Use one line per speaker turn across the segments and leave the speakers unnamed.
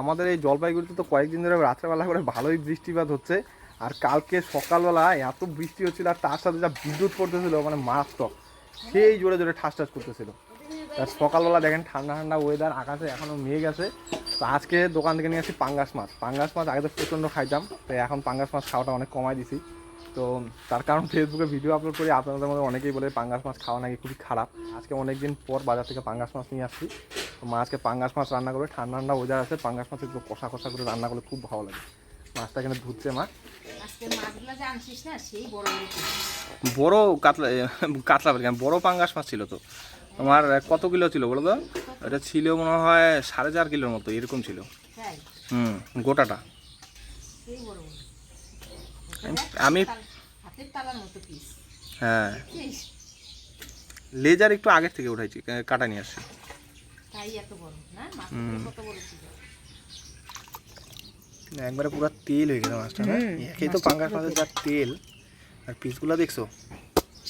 আমাদের এই জলপাইগুড়িতে তো কয়েকদিন ধরে রাত্রেবেলা করে ভালোই বৃষ্টিপাত হচ্ছে। আর কালকে সকালবেলা এত বৃষ্টি হচ্ছিল আর তার সাথে যা বিদ্যুৎ পড়তেছিল মানে মারাত্মক। সেই জোরে জোরে ঠাস ঠাস করতেছিল। আর সকালবেলা দেখেন ঠান্ডা ঠান্ডা ওয়েদার আকাশে এখনও মেঘ আছে। তো আজকে দোকান থেকে নিয়ে আসি পাঙ্গাস মাছ। পাঙ্গাস মাছ আগে তো প্রচণ্ড খাইতাম, তো এখন পাঙ্গাস মাছ খাওয়াটা অনেক কমাই দিছি। তো তার কারণ ফেসবুকে ভিডিও আপলোড করি, আপনাদের মধ্যে অনেকেই বলে পাঙ্গাস মাছ খাওয়া নাকি খুবই খারাপ। আজকে অনেকদিন পর বাজার থেকে পাঙ্গাস মাছ নিয়ে আসছি। তো মা আজকে পাঙ্গাস মাছ রান্না করে ঠান্ডা ঠান্ডা ওয়েদার আছে পাঙ্গাস মাছ একটু কষা কষা করে রান্না করলে খুব ভালো লাগে। মাছটা এখানে ধুচ্ছে মা।
বড়
কাতলা কাতলা বলি কেন, বড় পাঙ্গাস মাছ ছিল তো। তোমার কত কিলো ছিল বলো তো? এটা ছিল মনে হয় সাড়ে চার কিলোর মতো এরকম ছিল। হুম গোটাটা। আমি- হ্যাঁ। লেজার একটু আগের থেকে উঠাইছি কাটা নিয়ে আসছি।
তাই এত বড় না?
হুম।
কত বড় ছিল?
একবারে পুরো তেল হয়ে গেল মাছটা না? একেই তো পাঙ্গাস মাছের যা তেল আর পিসগুলো দেখছ?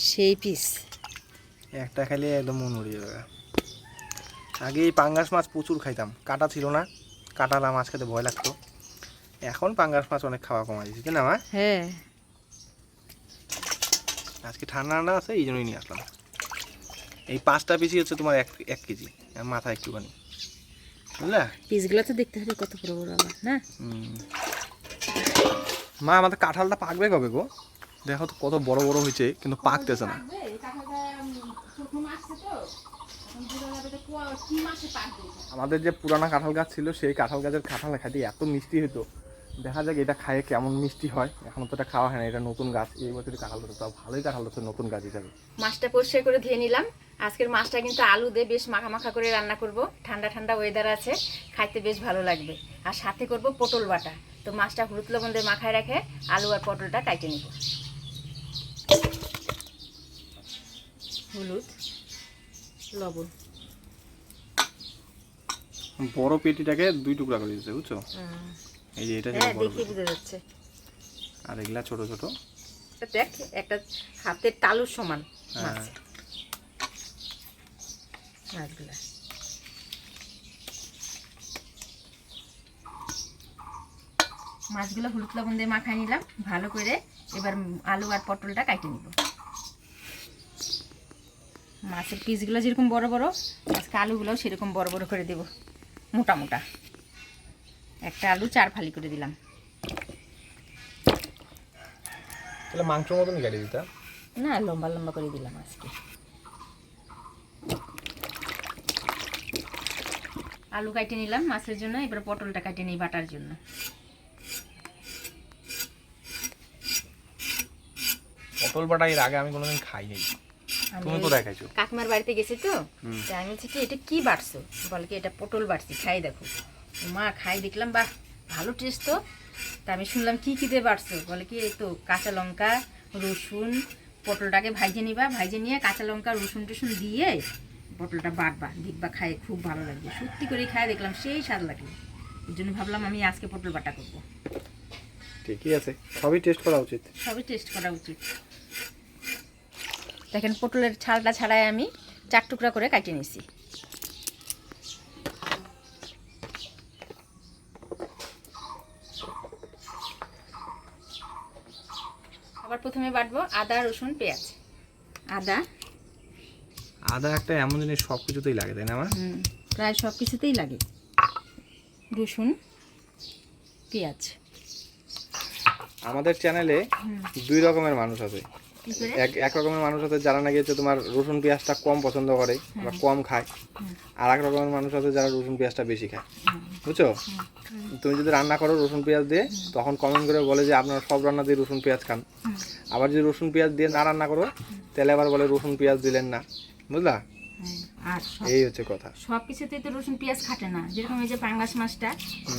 সেই পিস
একটা খাইলে একদম মন উড়ে যাবে। আগে এই পাঙ্গাস মাছ প্রচুর খাইতাম কাটা ছিল না কাটালা মাছ খেতে ভয় লাগতো। এখন পাঙ্গাস মাছ অনেক খাওয়া কমাই দিয়েছি না মা?
হ্যাঁ।
আজকে ঠান্ডা ঠান্ডা আছে এই জন্যই নিয়ে আসলাম। এই পাঁচটা পিসি হচ্ছে তোমার এক এক কেজি। মাথা একটুখানি বুঝলা?
পিসগুলো তো দেখতে হবে কত বড় বড় আমার না?
হুম। মা আমাদের কাঁঠালটা পাকবে কবে গো? দেখো তো কত বড় বড় হয়েছে কিন্তু পাকতেছে না। আমাদের যে পুরানা কাঁঠাল গাছ ছিল সেই কাঁঠাল গাছের কাঁঠাল খাইতে এত মিষ্টি হতো। দেখা যাক এটা খাইয়ে কেমন মিষ্টি হয়। এখন তো এটা খাওয়া হয় না এটা নতুন গাছ। এই বছরই কাঁঠাল ধরছে তাও ভালোই কাঁঠাল ধরছে নতুন গাছ হিসাবে।
মাছটা পরিষ্কার করে ধুয়ে নিলাম। আজকের মাছটা কিন্তু আলু দিয়ে বেশ মাখা মাখা করে রান্না করব। ঠান্ডা ঠান্ডা ওয়েদার আছে খাইতে বেশ ভালো লাগবে। আর সাথে করব পটল বাটা। তো মাছটা হলুদ লবণ দিয়ে মাখায় রেখে আলু আর পটলটা কাটে নিব। হলুদ লবণ।
বড় পেটিটাকে দুই টুকরা করে দিয়েছে বুঝছ? এই যে এটা
হ্যাঁ দেখি
পেটি।
যাচ্ছে।
আর এগুলা ছোট ছোট।
এটা দেখ একটা হাতের তালুর সমান
হ্যাঁ।
মাছ। মাছগুলা মাছগুলো হলুদ লবণ দিয়ে মাখায় নিলাম ভালো করে। এবার আলু আর পটলটা কাটে নিব। মাছের পিসগুলো যেরকম বড় বড় আজকে আলুগুলোও সেরকম বড় বড় করে দেব। মোটা মোটা। একটা আলু চার ফালি করে দিলাম।
তাহলে মাংসর মতনই কেটে দিতা।
না লম্বা লম্বা করে দিলাম আজকে। আলু কাটে নিলাম মাছের জন্য এবার পটলটা কাটে নিই বাটার জন্য।
পটল বাটা এর আগে আমি কোনোদিন খাই নাই তুমি তো দেখাইছো।
কাকিমার বাড়িতে গেছি তো। আমি বলছি কি এটা কি বাড়ছো বলে কি এটা পটল বাড়ছি খাই দেখো। মা খাই দেখলাম বাহ ভালো টেস্ট তো। তা আমি শুনলাম কী কি দিয়ে বাড়ছো বলে কি এই তো কাঁচা লঙ্কা রসুন পটলটাকে ভাইজে নিবা। ভাইজে নিয়ে কাঁচা লঙ্কা রসুন টসুন দিয়ে পটলটা বাটবা। দেখবা খাই খুব ভালো লাগবে। সত্যি করে খায় দেখলাম সেই স্বাদ লাগল। এই জন্য ভাবলাম আমি আজকে পটল বাটা করব।
ঠিকই আছে। সবই টেস্ট করা উচিত।
সবই টেস্ট করা উচিত। দেখেন পটলের ছালটা ছাড়াই আমি চার টুকরা করে কাটিয়ে নিছি। আবার প্রথমে বাটবো আদা রসুন পেঁয়াজ। আদা?
আদা একটা এমন জিনিস সব কিছুতেই লাগে তাই না আমার
প্রায় সব কিছুতেই লাগে। রসুন পেঁয়াজ।
আমাদের চ্যানেলে দুই রকমের মানুষ আছে। এক এক রকমের মানুষ আছে যারা নাকি হচ্ছে তোমার রসুন পেঁয়াজটা কম পছন্দ করে বা কম খায়। আর এক রকমের মানুষ আছে যারা রসুন পেঁয়াজটা বেশি খায়। বুঝছ? তুমি যদি রান্না করো রসুন পেঁয়াজ দিয়ে তখন কমেন্ট করে বলে যে আপনারা সব রান্না দিয়ে রসুন পেঁয়াজ খান। আবার যদি রসুন পেঁয়াজ দিয়ে না রান্না করো তাহলে আবার বলে রসুন পেঁয়াজ দিলেন না। বুঝলা?
হ্যাঁ,
এই হচ্ছে কথা।
সব কিছুতেই তো রসুন পেঁয়াজ খাটে না। যেরকম এই যে পাঙ্গাস মাছটা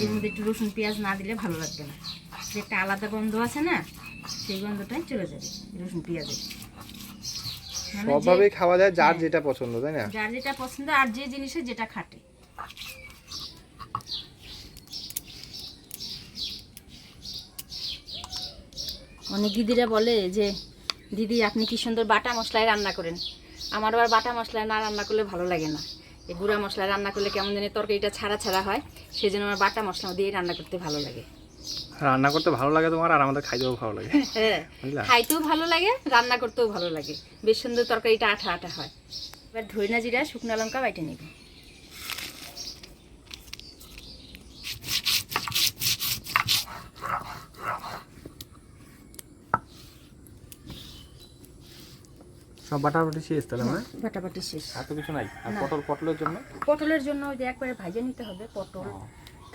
এর মধ্যে একটু রসুন পেঁয়াজ না দিলে ভালো লাগবে না। একটা আলাদা গন্ধ আছে না সেই গন্ধটাই চলে যাবে রসুন পেঁয়াজের মানে
সবভাবেই খাওয়া যায় যার যেটা পছন্দ তাই না?
যার যেটা পছন্দ আর যে জিনিসের যেটা খাটে। অনেক দিদিরা বলে যে দিদি আপনি কি সুন্দর বাটা মশলায় রান্না করেন? আমার আবার বাটা মশলায় না রান্না করলে ভালো লাগে না। এই গুঁড়া মশলায় রান্না করলে কেমন জানি তরকারিটা ছাড়া ছাড়া হয় সেই জন্য আমার বাটা মশলা দিয়ে রান্না করতে ভালো লাগে।
রান্না করতে ভালো লাগে তোমার আর আমাদের খাইতেও ভালো লাগে।
হ্যাঁ খাইতেও ভালো লাগে রান্না করতেও ভালো লাগে। বেশ সুন্দর তরকারিটা আঠা আঠা হয়। এবার ধইনা জিরা শুকনো লঙ্কা বাইটে নেব।
সব বাটাবাটি শেষ তাহলে মানে?
বাটাবাটি শেষ।
এত কিছু নাই? আর পটল পটলের জন্য?
পটলের জন্য ওই যে একবারে ভাজে নিতে হবে পটল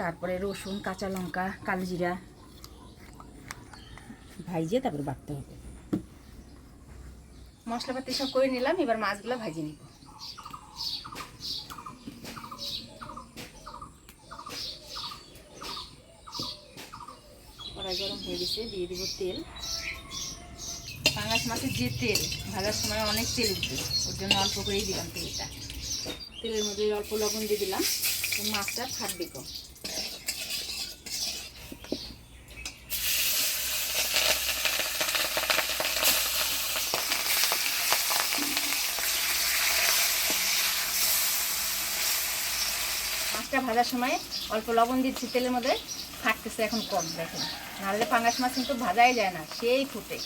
তারপরে রসুন কাঁচা লঙ্কা কালো জিরা ভাইজে তারপরে বাটতে হবে। মশলাপাতি সব করে নিলাম, এবার মাছগুলো ভাজে নিব। কড়াই গরম হয়ে গেছে, দিয়ে দিব তেল। পাঙাশ মাছের যে তেল, ভাজার সময় অনেক তেল উঠবে ওর জন্য অল্প করেই দিলাম তেলটা। তেলের মধ্যে অল্প লবণ দিয়ে দিলাম মাছটা ফাটবে কম মাছটা ভাজার সময় অল্প লবণ দিচ্ছি, তেলের মধ্যে ফাটতেছে এখন কম, দেখেন। নাহলে পাঙ্গাস মাছ কিন্তু ভাজাই যায় না, সেই ফুটে।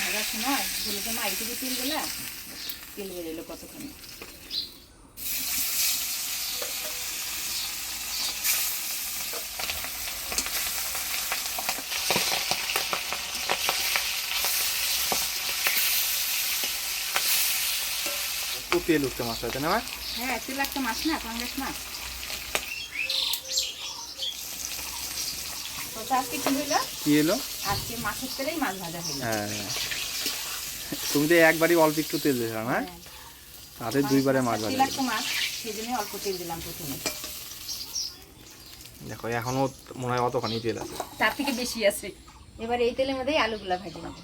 ভাজার সময় তেল দিলা তেল বেরোলো কতক্ষণ
তেল উঠছে মাছ হয়তো না মা?
হ্যাঁ তেল একটা মাছ না পাঙ্গাস মাছ। তো আজকে কি হইল?
কি এলো
আজকে মাছের তেলেই মাছ ভাজা হইল।
হ্যাঁ তুমি তো একবারই অল্প একটু তেল দিয়েছিলাম হ্যাঁ
হ্যাঁ।
তাতে দুইবারে মাছ ভাজা
মাছ সেই অল্প তেল দিলাম প্রথমে।
দেখো এখনও মনে হয় অতখানি তেল আছে।
তার থেকে বেশি আছে। এবার এই তেলের মধ্যেই আলুগুলা ভাজি নেব।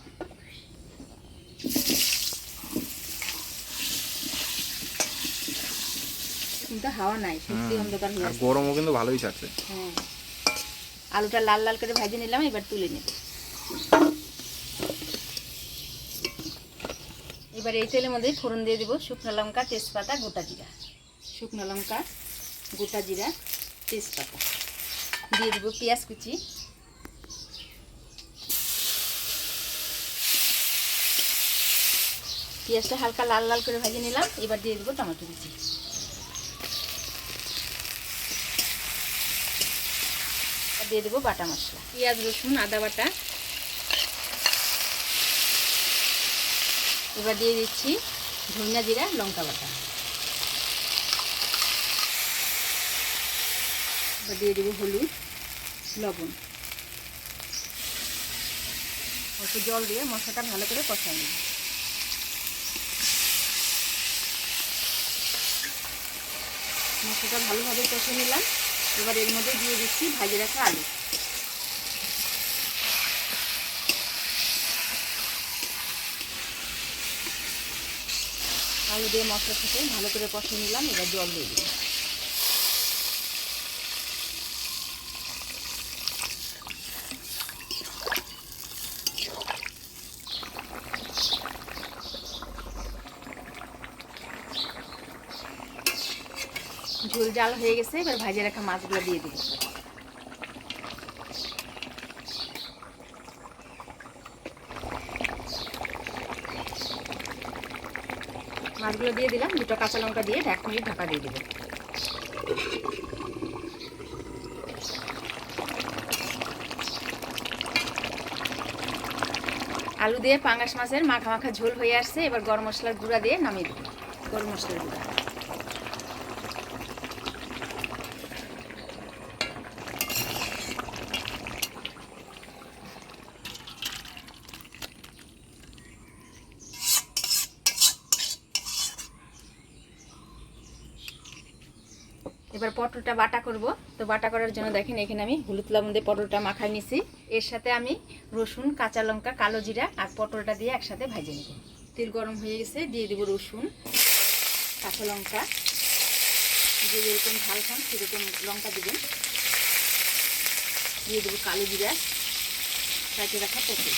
কিন্তু হাওয়া নাই সত্যি অন্ধকার হয়ে
আর গরমও কিন্তু ভালোই ছাড়ছে।
হ্যাঁ। আলুটা লাল লাল করে ভাজি নিলাম এবার তুলে নেব। এবার এই তেলের মধ্যে ফোড়ন দিয়ে দেবো শুকনো লঙ্কা তেজপাতা গোটা জিরা। শুকনো লঙ্কা গোটা জিরা তেজপাতা। দিয়ে দেবো পেঁয়াজ কুচি। পেঁয়াজটা হালকা লাল লাল করে ভেজে নিলাম এবার দিয়ে দেবো টমেটো কুচি। দিয়ে দেবো বাটা মশলা। পেঁয়াজ রসুন আদা বাটা। এবার দিয়ে দিচ্ছি ধনিয়া জিরা লঙ্কা বাটা। এবার দিয়ে দেবো হলুদ লবণ। অল্প জল দিয়ে মশলাটা ভালো করে কষাই নিই মশলাটা ভালোভাবে কষে নিলাম। এবার এর মধ্যে দিয়ে দিচ্ছি ভাজে রাখা আলু। আলু দিয়ে মশলার সাথে ভালো করে কষে নিলাম, এবার জল দিয়ে দিলাম ঝোল জাল হয়ে গেছে, এবার ভাজে রাখা মাছগুলো দিয়ে দিব। মাছগুলো দিয়ে দিলাম, দুটো কাঁচা লঙ্কা দিয়ে এক মিনিট ঢাকা দিয়ে দেবো। আলু দিয়ে পাঙাশ মাছের মাখা মাখা ঝোল হয়ে আসছে, এবার গরম মশলার গুঁড়া দিয়ে নামিয়ে দেবো। গরম মশলার গুঁড়া। এবার পটলটা বাটা করব। তো বাটা করার জন্য দেখেন, এখানে আমি হলুদ লবণ দিয়ে পটলটা মাখাই নিছি। এর সাথে আমি রসুন, কাঁচা লঙ্কা, কালো জিরা আর পটলটা দিয়ে একসাথে ভেজে নেব। তেল গরম হয়ে গেছে, দিয়ে দেবো রসুন, কাঁচা লঙ্কা। যে যেরকম ঝাল খান, সেরকম লঙ্কা দেবেন। দিয়ে দেবো কালো জিরা কাটে রাখা পটল।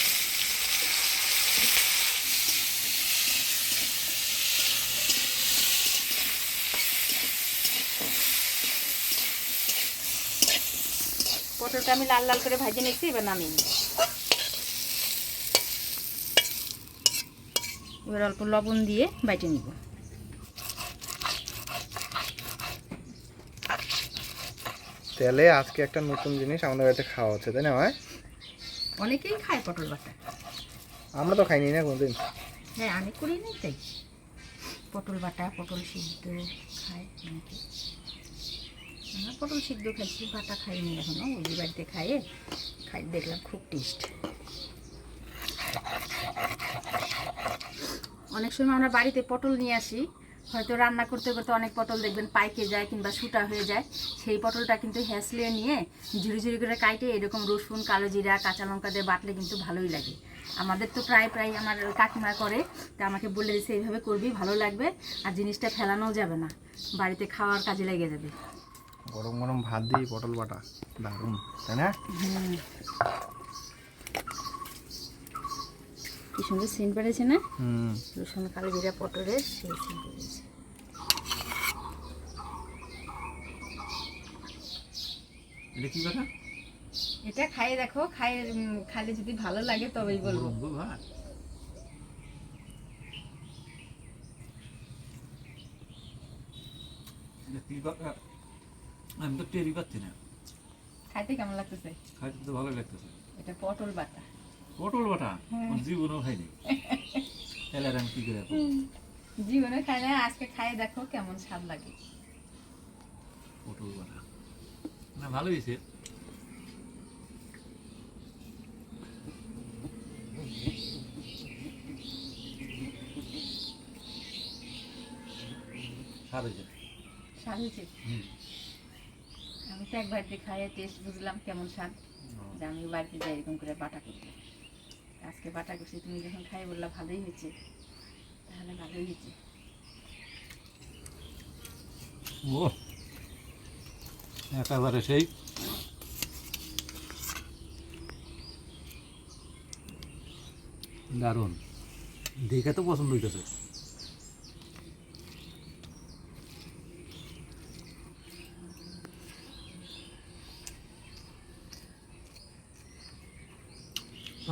পটলটা আমি লাল লাল করে ভাজে নিচ্ছি এবার নামিয়ে নিই এবার অল্প লবণ দিয়ে বাইটে নিব।
তেলে আজকে একটা নতুন জিনিস আমাদের বাড়িতে খাওয়া হচ্ছে তাই না ভাই?
অনেকেই খায় পটল বাটা।
আমরা তো খাইনি না কোনদিন।
হ্যাঁ আমি করি না তাই। পটল বাটা পটল সিদ্ধ খায় অনেকে আমরা পটল সিদ্ধ খাইছি বাটা খাইনি এখনও, ওই বাড়িতে খাইয়ে খাই দেখলাম খুব টেস্ট অনেক সময় আমরা বাড়িতে পটল নিয়ে আসি, হয়তো রান্না করতে করতে অনেক পটল দেখবেন পাইকে যায় কিংবা শুটা হয়ে যায়, সেই পটলটা কিন্তু হ্যাসলে নিয়ে ঝুড়ি ঝুড়ি করে কাটে এরকম রসুন, কালো জিরা, কাঁচা লঙ্কা দিয়ে বাটলে কিন্তু ভালোই লাগে। আমাদের তো প্রায় প্রায় আমার কাকিমা করে, তা আমাকে বলে দিচ্ছে এইভাবে করবি, ভালো লাগবে, আর জিনিসটা ফেলানোও যাবে না, বাড়িতে খাওয়ার কাজে লেগে যাবে।
গরম গরম ভাত দিয়ে পটল বাটা। দারুণ তাই না?
কি সুন্দর সেন্ট বেড়েছে না?
হুম।
রসুন কালো জিরা পটলের সেই বেড়েছে।
এটা কি কথা?
এটা খাইয়ে দেখো খাইয়ে খাইলে যদি ভালো লাগে তবেই বলব।
ভাত এটা কি কথা? আমি তো টেরি পাচ্ছি না।
খাইতে কেমন লাগতেছে?
খাইতে তো ভালো লাগতেছে।
এটা পটল বাটা।
পটল বাটা?
হ্যাঁ।
জীবনেও খাইনি। তাহলে আর আমি কি করে খাব?
জীবনে খাই না আজকে খাইয়ে দেখো কেমন স্বাদ লাগে।
পটল বাটা। না ভালো হয়েছে। স্বাদ হয়েছে।
স্বাদ হয়েছে?
হুম।
তো একবার দিয়ে খাইয়ে টেস্ট বুঝলাম কেমন স্বাদ। আমি বাড়িতে যাই এরকম করে বাটা করতে। আজকে বাটা করছি তুমি যখন খাই বললা ভালোই হয়েছে। তাহলে ভালোই হয়েছে।
ও একেবারে সেই। দারুণ। দেখে তো পছন্দ হইতেছে।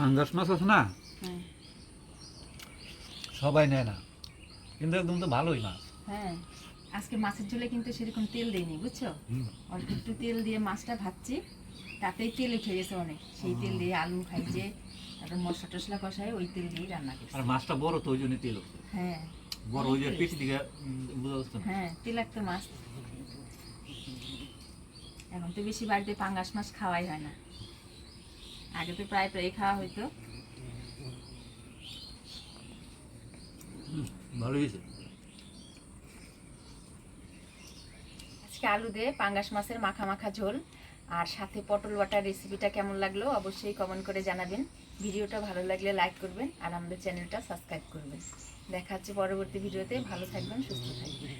পাঙ্গাস মাছ আছে না?
হ্যাঁ।
সবাই নেয় না। কিন্তু একদম তো ভালোই মাছ।
হ্যাঁ। আজকে মাছের ঝোলে কিন্তু সেরকম তেল দিইনি বুঝছ? অল্প একটু তেল দিয়ে মাছটা ভাজছি তাতেই তেল উঠে গেছে অনেক। সেই তেল দিয়ে আলু খাইছে তারপর মশলা টসলা কষায় ওই তেল দিয়ে রান্না করছি।
আর মাছটা বড় তো ওই জন্য তেল
হ্যাঁ।
বড় ওই যে পিছ দিকে
হ্যাঁ তেলাক্ত মাছ। এখন তো বেশি বাড়িতে পাঙ্গাস মাছ খাওয়াই হয় না। আগে তো প্রায় প্রায় খাওয়া হইতো।
ভালো হয়েছে?
আজকে আলু দিয়ে পাঙ্গাস মাছের মাখা মাখা ঝোল। আর সাথে পটল বাটার রেসিপিটা কেমন লাগল অবশ্যই কমেন্ট করে জানাবেন। ভিডিওটা ভালো লাগলে লাইক করবেন আর আমাদের চ্যানেলটা সাবস্ক্রাইব করবেন। দেখা হচ্ছে পরবর্তী ভিডিওতে। ভালো থাকবেন সুস্থ থাকবেন।